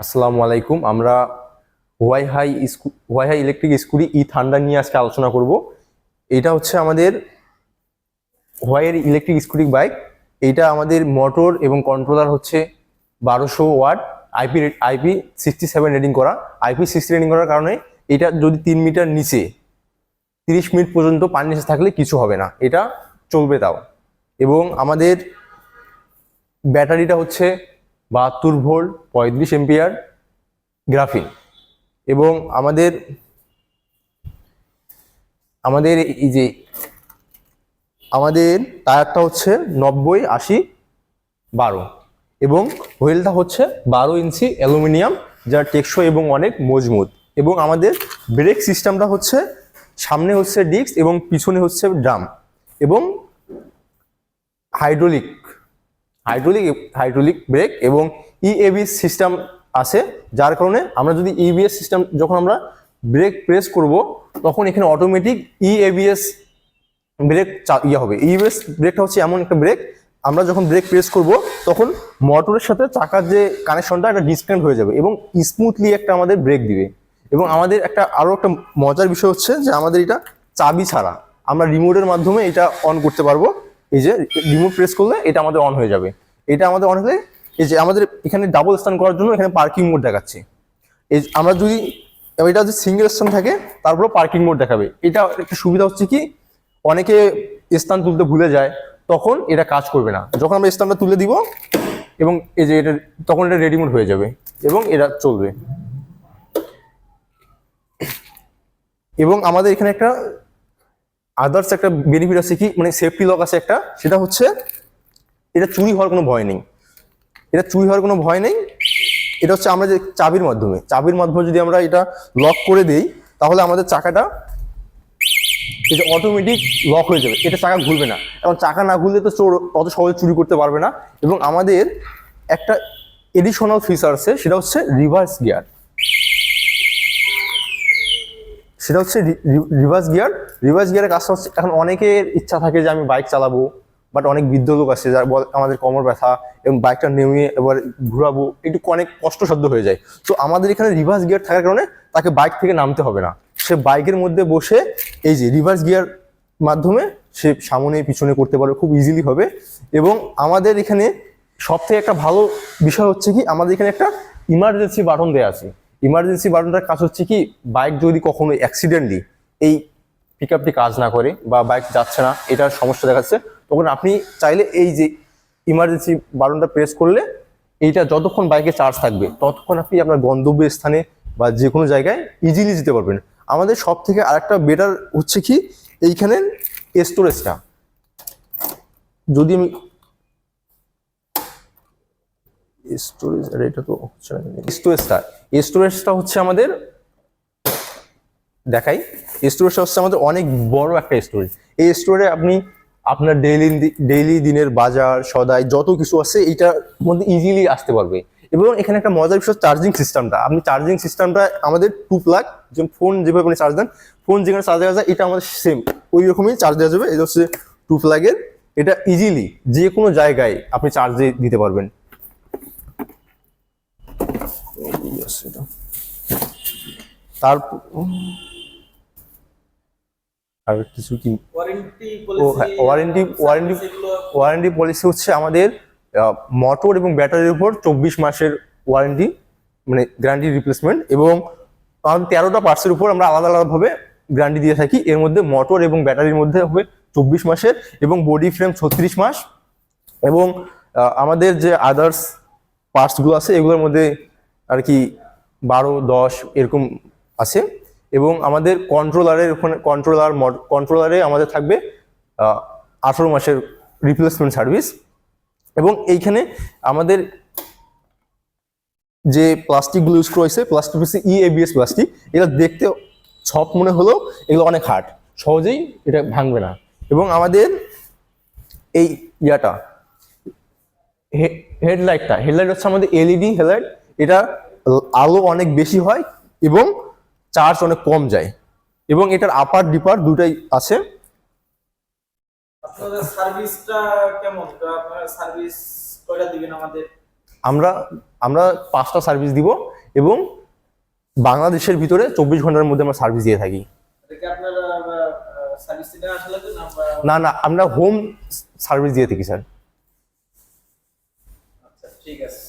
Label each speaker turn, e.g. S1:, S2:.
S1: আসসালামু আলাইকুম। আমরা ওয়াই হাই ওয়াই হাই ইলেকট্রিক স্কুটি ই থান্ডার নিয়ে আজকে আলোচনা করব। এটা হচ্ছে আমাদের হোয়াইয়ের ইলেকট্রিক স্কুটি বাইক। এইটা আমাদের মোটর এবং কন্ট্রোলার হচ্ছে বারোশো watt IP IP sixty seven rating করা। আইপি সিক্সটি রেটিং করার কারণে এটা যদি তিন মিটার নিচে তিরিশ মিনিট পর্যন্ত পানি নিচে থাকলে কিছু হবে না। এটা চলবে তাও। এবং আমাদের ব্যাটারিটা হচ্ছে বাহাত্তর ভোল্ট, পঁয়ত্রিশ এম্পিয়ার গ্রাফিন। এবং আমাদের আমাদের এই যে, আমাদের টায়ারটা হচ্ছে নব্বই আশি বারো এবং হুইলটা হচ্ছে বারো ইঞ্চি অ্যালুমিনিয়াম যা টেকসই এবং অনেক মজবুত। এবং আমাদের ব্রেক সিস্টেমটা হচ্ছে সামনে হচ্ছে ডিস্ক এবং পিছনে হচ্ছে ড্রাম। এবং হাইড্রোলিক হাইড্রোলিক হাইড্রোলিক ব্রেক এবং ইএবিএস সিস্টেম আছে, যার কারণে আমরা যদি ইবিএস সিস্টেম যখন আমরা ব্রেক প্রেস করব, তখন এখানে অটোমেটিক ইএবিএস ব্রেক ইয়ে হবে। ইবিএস ব্রেকটা হচ্ছে এমন একটা ব্রেক। আমরা যখন ব্রেক প্রেস করব, তখন মোটরের সাথে চাকার যে কানেকশনটা, একটা ডিসকানেক্ট হয়ে যাবে এবং স্মুথলি একটা আমাদের ব্রেক দিবে। এবং আমাদের একটা আরও একটা মজার বিষয় হচ্ছে যে আমাদের এটা চাবি ছাড়া আমরা রিমোটের মাধ্যমে এটা অন করতে পারব। এই যে রিমোট প্রেস করলে এটা আমাদের অন হয়ে যাবে। এটা আমাদের অন হলে এই যে আমাদের এখানে ডাবল স্ট্যান্ড করার জন্য এখানে পার্কিং মোড দেখাচ্ছে। এই আমরা যদি, এটা যদি সিঙ্গেল স্ট্যান্ড থাকে তারপরে পার্কিং মোড দেখাবে। এটা একটা সুবিধা হচ্ছে কি, অনেকে স্থান তুলতে ভুলে যায়, তখন এটা কাজ করবে না। যখন আমরা স্থানটা তুলে দিব, এবং এই যে এটা, তখন এটা রেডিমেড হয়ে যাবে, এবং এটা চলবে। এবং আমাদের এখানে একটা আদার্স একটা বেনিফিট আছে কি? মানে সেফটি লক আছে একটা, সেটা হচ্ছে এটা চুরি হওয়ার কোনো ভয় নেই। এটা চুরি হওয়ার কোনো ভয় নেই। এটা হচ্ছে আমরা যে চাবির মাধ্যমে। চাবির মাধ্যমে যদি আমরা এটা লক করে দিই, তাহলে আমাদের চাকাটা এটা অটোমেটিক লক হয়ে যাবে। এটা চাকা ঘুরবে না। এবং চাকা না ঘুরলে তো চোর অত সহজে চুরি করতে পারবে না। এবং আমাদের একটা এডিশনাল ফিচার আছে, সেটা হচ্ছে রিভার্স গিয়ার সেটা হচ্ছে রিভার্স গিয়ার রিভার্স গিয়ারের কাজটা হচ্ছে, এখন অনেকের ইচ্ছা থাকে যে আমি বাইক চালাবো বাট অনেক বৃদ্ধ লোক আছে যার আমাদের কোমর ব্যথা এবং বাইকটা নেমে এবার ঘুরাবো, একটু অনেক কষ্টসাধ্য হয়ে যায়। তো আমাদের এখানে রিভার্স গিয়ার থাকার কারণে তাকে বাইক থেকে নামতে হবে না। সে বাইকের মধ্যে বসে এই যে রিভার্স গিয়ার মাধ্যমে সে সামনে পিছনে করতে পারবে, খুব ইজিলি হবে। এবং আমাদের এখানে সব থেকে একটা ভালো বিষয় হচ্ছে কি, আমাদের এখানে একটা ইমার্জেন্সি বাটন দেওয়া আছে। ইমার্জেন্সি বাটনটার কাজ হচ্ছে কি বাইক যদি কখনো অ্যাক্সিডেন্টলি এই পিক আপটি কাজ না করে বা বাইক যাচ্ছে না, এটার সমস্যা দেখাচ্ছে, তখন আপনি চাইলে এই যে ইমার্জেন্সি বাটনটা প্রেস করলে এইটা যতক্ষণ বাইকে চার্জ থাকবে, ততক্ষণ আপনি আপনার গন্তব্য স্থানে বা যে কোনো জায়গায় ইজিলি যেতে পারবেন। আমাদের সব থেকে আরেকটা বেটার হচ্ছে কি, এইখানে স্টোরেজটা যদি আমি স্টোরেজ, আরে এটা তো হচ্ছে স্টোরেজটা স্টোরেজটা হচ্ছে আমাদের, দেখাই। স্টোরেজটা হচ্ছে আমাদের অনেক বড় একটা স্টোরেজ। এই স্টোরে আপনি আপনার ডেইলি ডেইলি দিনের বাজার, সদাই, যত কিছু আছে, এইটার মধ্যে ইজিলি আসতে পারবে। এবং এখানে একটা মজার বিষয় চার্জিং সিস্টেমটা আপনি চার্জিং সিস্টেমটা আমাদের টু প্লাগ যে ফোন যেভাবে আপনি চার্জ দেন ফোন যেখানে চার্জ দেওয়া যায়, এটা আমাদের সেম ওই রকমই চার্জ দেওয়া যাবে। এটা হচ্ছে টু প্লাগের এটা ইজিলি যে কোনো জায়গায় আপনি চার্জ দিতে পারবেন। তারপর আর কিছু কি?
S2: ওয়ারেন্টি
S1: ওয়ারেন্টি ওয়ারেন্টি পলিসি হচ্ছে আমাদের মোটর এবং ব্যাটারির উপর চব্বিশ মাসের ওয়ারেন্টি মানে গ্যারান্টি রিপ্লেসমেন্ট এবং আমাদের তেরোটা পার্টসের উপর আমরা আলাদা আলাদাভাবে গ্যারান্টি দিয়ে থাকি। এর মধ্যে মোটর এবং ব্যাটারির মধ্যে হবে চব্বিশ মাসের এবং বডি ফ্রেম ছত্রিশ মাস এবং আমাদের যে আদার্স পার্টসগুলো আছে এগুলোর মধ্যে আর কি বারো, দশ এরকম আছে। এবং আমাদের কন্ট্রোলারের ওখানে কন্ট্রোলার কন্ট্রোলারে আমাদের থাকবে আঠারো মাসের রিপ্লেসমেন্ট সার্ভিস এবং এইখানে আমাদের যে প্লাস্টিকগুলো ইউজ করা হয়েছে প্লাস্টিক হচ্ছে ইএবিএস প্লাস্টিক এটা দেখতে সব মনে হলেও এগুলো অনেক হার্ড সহজেই এটা ভাঙবে না। এবং আমাদের এই ইয়াটা হেডলাইটটা হেডলাইট হচ্ছে আমাদের এলইডি হেডলাইট এটা আলো অনেক বেশি হয় এবং চার্জ অনেক কম যায়। এবং এটার আপার ডিপার দুটাই আছে। আমরা আমরা পাঁচটা সার্ভিস দিব এবং বাংলাদেশের ভিতরে চব্বিশ ঘণ্টার মধ্যে আমরা সার্ভিস দিয়ে থাকি। না না আমরা হোম সার্ভিস দিয়ে থাকি স্যার
S2: আচ্ছা ঠিক আছে।